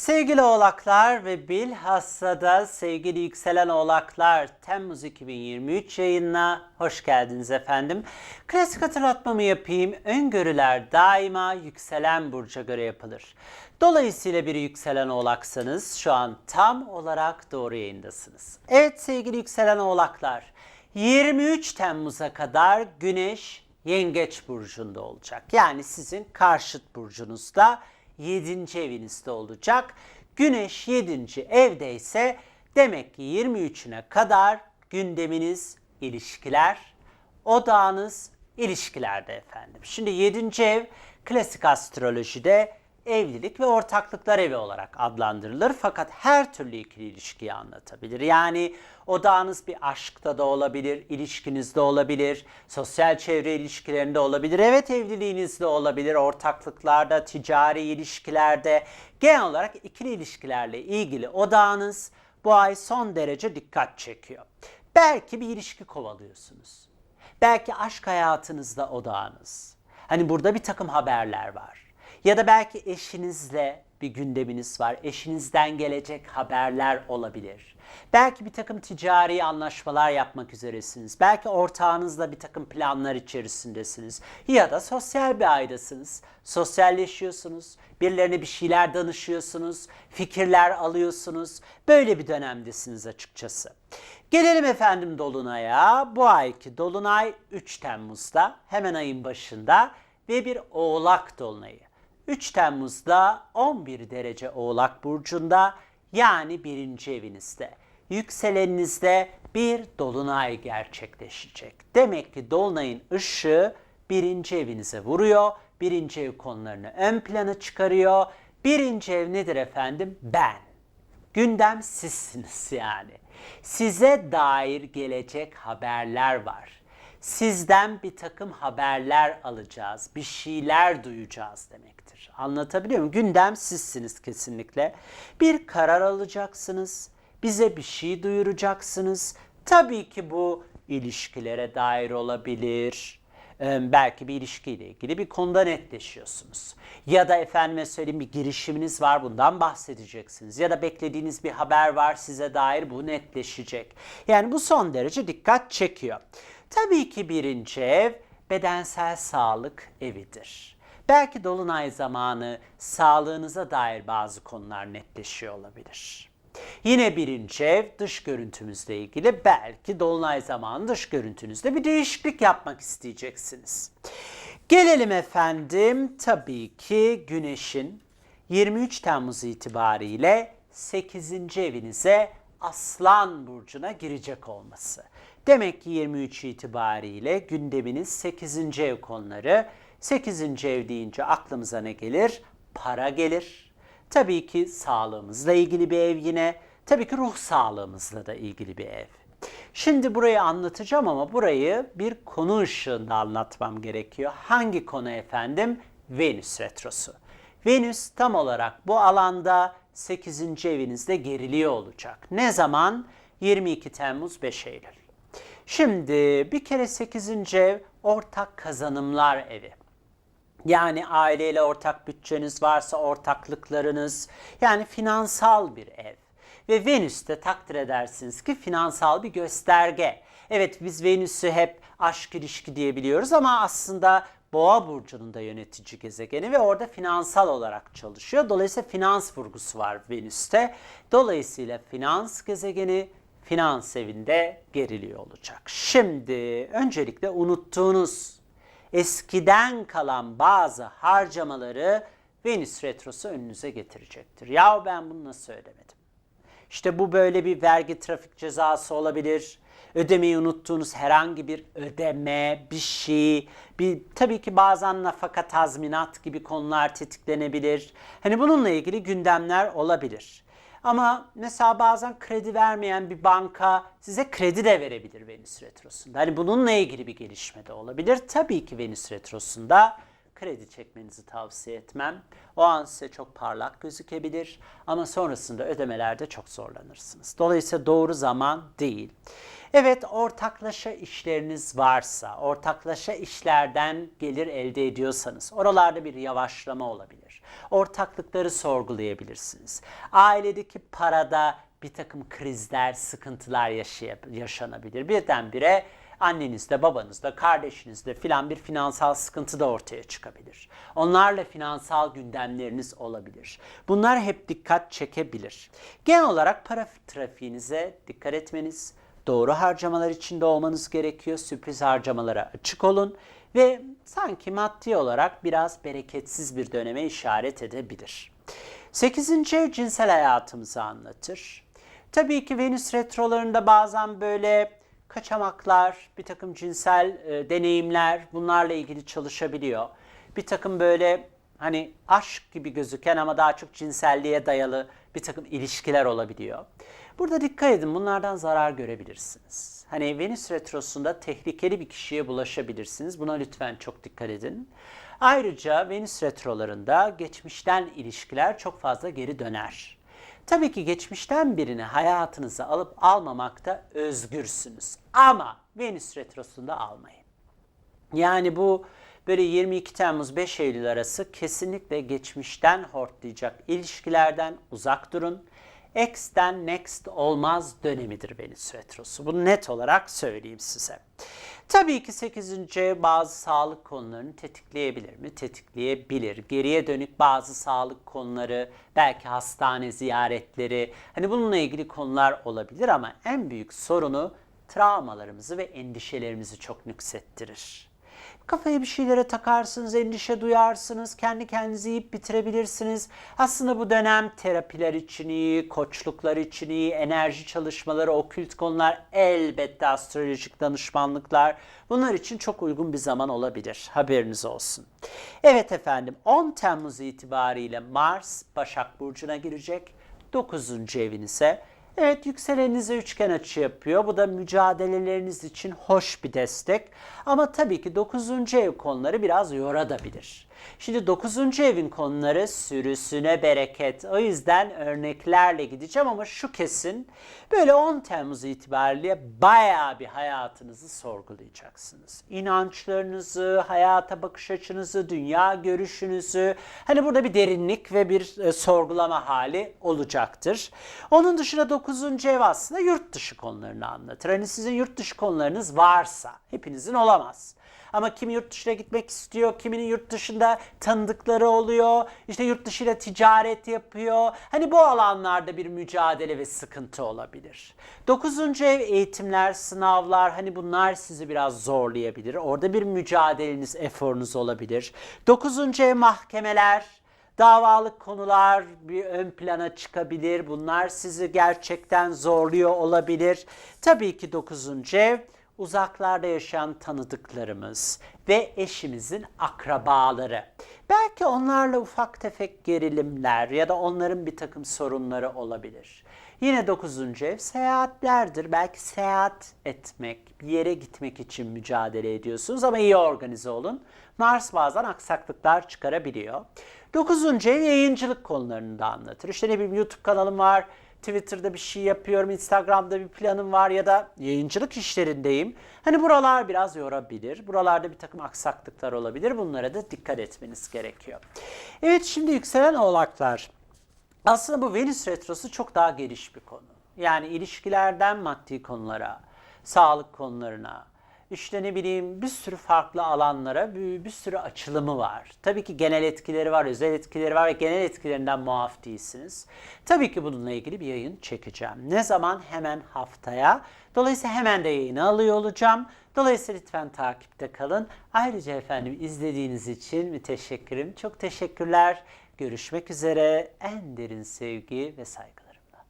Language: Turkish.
Sevgili oğlaklar ve bilhassa da sevgili yükselen oğlaklar Temmuz 2023 yayınına hoş geldiniz efendim. Klasik hatırlatmamı yapayım. Öngörüler daima yükselen burca göre yapılır. Dolayısıyla bir yükselen oğlaksanız şu an tam olarak doğru yayındasınız. Evet sevgili yükselen oğlaklar 23 Temmuz'a kadar Güneş Yengeç burcunda olacak. Yani sizin karşıt burcunuzda 7. evinizde olacak. Güneş 7. evdeyse demek ki 23'üne kadar gündeminiz ilişkiler, odağınız ilişkilerde efendim. Şimdi 7. ev klasik astrolojide evlilik ve ortaklıklar evi olarak adlandırılır. Fakat her türlü ikili ilişkiyi anlatabilir. Yani odağınız bir aşkta da olabilir, ilişkinizde olabilir, sosyal çevre ilişkilerinde olabilir, evet evliliğinizde olabilir, ortaklıklarda, ticari ilişkilerde, genel olarak ikili ilişkilerle ilgili odağınız bu ay son derece dikkat çekiyor. Belki bir ilişki kovalıyorsunuz. Belki aşk hayatınızda odağınız. Hani burada bir takım haberler var. Ya da belki eşinizle bir gündeminiz var. Eşinizden gelecek haberler olabilir. Belki bir takım ticari anlaşmalar yapmak üzeresiniz. Belki ortağınızla bir takım planlar içerisindesiniz. Ya da sosyal bir aydasınız. Sosyalleşiyorsunuz. Birilerine bir şeyler danışıyorsunuz. Fikirler alıyorsunuz. Böyle bir dönemdesiniz açıkçası. Gelelim efendim Dolunay'a. Bu ayki Dolunay 3 Temmuz'da hemen ayın başında ve bir Oğlak Dolunay'ı. 3 Temmuz'da 11 derece Oğlak Burcu'nda yani birinci evinizde. Yükseleninizde bir dolunay gerçekleşecek. Demek ki dolunayın ışığı birinci evinize vuruyor. Birinci ev konularını ön plana çıkarıyor. Birinci ev nedir efendim? Ben. Gündem sizsiniz yani. Size dair gelecek haberler var. Sizden bir takım haberler alacağız, bir şeyler duyacağız demektir. Anlatabiliyor muyum? Gündem sizsiniz kesinlikle. Bir karar alacaksınız, bize bir şey duyuracaksınız. Tabii ki bu ilişkilere dair olabilir. Ee, belki bir ilişkiyle ilgili bir konuda netleşiyorsunuz. Ya da efendime söyleyeyim bir girişiminiz var bundan bahsedeceksiniz. Ya da beklediğiniz bir haber var size dair bu netleşecek. Yani bu son derece dikkat çekiyor. Tabii ki birinci ev bedensel sağlık evidir. Belki dolunay zamanı sağlığınıza dair bazı konular netleşiyor olabilir. Yine birinci ev dış görüntümüzle ilgili belki dolunay zamanı dış görüntünüzde bir değişiklik yapmak isteyeceksiniz. Gelelim efendim tabii ki güneşin 23 Temmuz itibariyle 8. evinize Aslan burcuna girecek olması. Demek ki 23 itibariyle gündeminiz 8. ev konuları. 8. ev deyince aklımıza ne gelir? Para gelir. Tabii ki sağlığımızla ilgili bir ev yine. Tabii ki ruh sağlığımızla da ilgili bir ev. Şimdi burayı anlatacağım ama burayı bir konu ışığında anlatmam gerekiyor. Hangi konu efendim? Venüs retrosu. Venüs tam olarak bu alanda 8. evinizde geriliyor olacak. Ne zaman? 22 Temmuz 5 Eylül. Şimdi bir kere 8. ev ortak kazanımlar evi. Yani aileyle ortak bütçeniz varsa ortaklıklarınız yani finansal bir ev. Ve Venüs de takdir edersiniz ki finansal bir gösterge. Evet biz Venüs'ü hep aşk ilişki diyebiliyoruz ama aslında Boğa burcunun da yönetici gezegeni ve orada finansal olarak çalışıyor. Dolayısıyla finans vurgusu var Venüs'te. Dolayısıyla finans gezegeni finans evinde geriliyor olacak. Şimdi öncelikle unuttuğunuz eskiden kalan bazı harcamaları Venüs retrosu önünüze getirecektir. Ya ben bunu nasıl ödemedim? İşte bu böyle bir vergi trafik cezası olabilir. Ödemeyi unuttuğunuz herhangi bir ödeme, bir şey, bir tabii ki bazen nafaka tazminat gibi konular tetiklenebilir. Hani bununla ilgili gündemler olabilir. Ama mesela bazen kredi vermeyen bir banka size kredi de verebilir Venüs Retrosu'nda. Hani bununla ilgili bir gelişme de olabilir. Tabii ki Venüs Retrosu'nda kredi çekmenizi tavsiye etmem. O an size çok parlak gözükebilir ama sonrasında ödemelerde çok zorlanırsınız. Dolayısıyla doğru zaman değil. Evet ortaklaşa işleriniz varsa, ortaklaşa işlerden gelir elde ediyorsanız oralarda bir yavaşlama olabilir. Ortaklıkları sorgulayabilirsiniz. Ailedeki parada bir takım krizler, sıkıntılar yaşanabilir. Birdenbire annenizde, babanızda, kardeşinizde filan bir finansal sıkıntı da ortaya çıkabilir. Onlarla finansal gündemleriniz olabilir. Bunlar hep dikkat çekebilir. Genel olarak para trafiğinize dikkat etmeniz, doğru harcamalar içinde olmanız gerekiyor. Sürpriz harcamalara açık olun ve sanki maddi olarak biraz bereketsiz bir döneme işaret edebilir. 8. ev cinsel hayatımızı anlatır. Tabii ki Venüs retrolarında bazen böyle kaçamaklar, bir takım cinsel e, deneyimler bunlarla ilgili çalışabiliyor. Bir takım böyle hani aşk gibi gözüken ama daha çok cinselliğe dayalı bir takım ilişkiler olabiliyor. Burada dikkat edin bunlardan zarar görebilirsiniz. Hani Venüs retrosunda tehlikeli bir kişiye bulaşabilirsiniz. Buna lütfen çok dikkat edin. Ayrıca Venüs retrolarında geçmişten ilişkiler çok fazla geri döner. Tabii ki geçmişten birini hayatınıza alıp almamakta özgürsünüz. Ama Venüs retrosunda almayın. Yani bu böyle 22 Temmuz 5 Eylül arası kesinlikle geçmişten hortlayacak ilişkilerden uzak durun. X'ten next olmaz dönemidir Venüs retrosu. Bunu net olarak söyleyeyim size. Tabii ki 8. ev bazı sağlık konularını tetikleyebilir mi? Tetikleyebilir. Geriye dönük bazı sağlık konuları, belki hastane ziyaretleri, hani bununla ilgili konular olabilir ama en büyük sorunu travmalarımızı ve endişelerimizi çok nüksettirir. Kafaya bir şeylere takarsınız, endişe duyarsınız, kendi kendinizi yiyip bitirebilirsiniz. Aslında bu dönem terapiler için iyi, koçluklar için iyi, enerji çalışmaları, okült konular, elbette astrolojik danışmanlıklar. Bunlar için çok uygun bir zaman olabilir. Haberiniz olsun. Evet efendim 10 Temmuz itibariyle Mars Başak Burcu'na girecek. 9. evinize Evet yükselenize üçgen açı yapıyor. Bu da mücadeleleriniz için hoş bir destek. Ama tabii ki 9. ev konuları biraz yorabilir. Şimdi 9. evin konuları sürüsüne bereket. O yüzden örneklerle gideceğim ama şu kesin. Böyle 10 Temmuz itibariyle bayağı bir hayatınızı sorgulayacaksınız. İnançlarınızı, hayata bakış açınızı, dünya görüşünüzü. Hani burada bir derinlik ve bir e, sorgulama hali olacaktır. Onun dışında 9. ev aslında yurt dışı konularını anlatır. Hani sizin yurt dışı konularınız varsa, hepinizin olamaz. Ama kimi yurt dışına gitmek istiyor, kiminin yurt dışında tanıdıkları oluyor, işte yurt dışıyla ticaret yapıyor. Hani bu alanlarda bir mücadele ve sıkıntı olabilir. Dokuzuncu ev eğitimler, sınavlar hani bunlar sizi biraz zorlayabilir. Orada bir mücadeleniz, eforunuz olabilir. Dokuzuncu ev mahkemeler, davalık konular bir ön plana çıkabilir. Bunlar sizi gerçekten zorluyor olabilir. Tabii ki 9. ev uzaklarda yaşayan tanıdıklarımız ve eşimizin akrabaları. Belki onlarla ufak tefek gerilimler ya da onların bir takım sorunları olabilir. Yine 9. ev seyahatlerdir. Belki seyahat etmek, bir yere gitmek için mücadele ediyorsunuz ama iyi organize olun. Mars bazen aksaklıklar çıkarabiliyor. 9. ev yayıncılık konularını da anlatır. İşte ne bileyim YouTube kanalım var, Twitter'da bir şey yapıyorum, Instagram'da bir planım var ya da yayıncılık işlerindeyim. Hani buralar biraz yorabilir. Buralarda bir takım aksaklıklar olabilir. Bunlara da dikkat etmeniz gerekiyor. Evet şimdi yükselen oğlaklar. Aslında bu Venüs retrosu çok daha geniş bir konu. Yani ilişkilerden maddi konulara, sağlık konularına, işte ne bileyim bir sürü farklı alanlara bir, bir sürü açılımı var. Tabii ki genel etkileri var, özel etkileri var ve genel etkilerinden muaf değilsiniz. Tabii ki bununla ilgili bir yayın çekeceğim. Ne zaman? Hemen haftaya. Dolayısıyla hemen de yayını alıyor olacağım. Dolayısıyla lütfen takipte kalın. Ayrıca efendim izlediğiniz için müteşekkirim. Çok teşekkürler. Görüşmek üzere. En derin sevgi ve saygılarımla.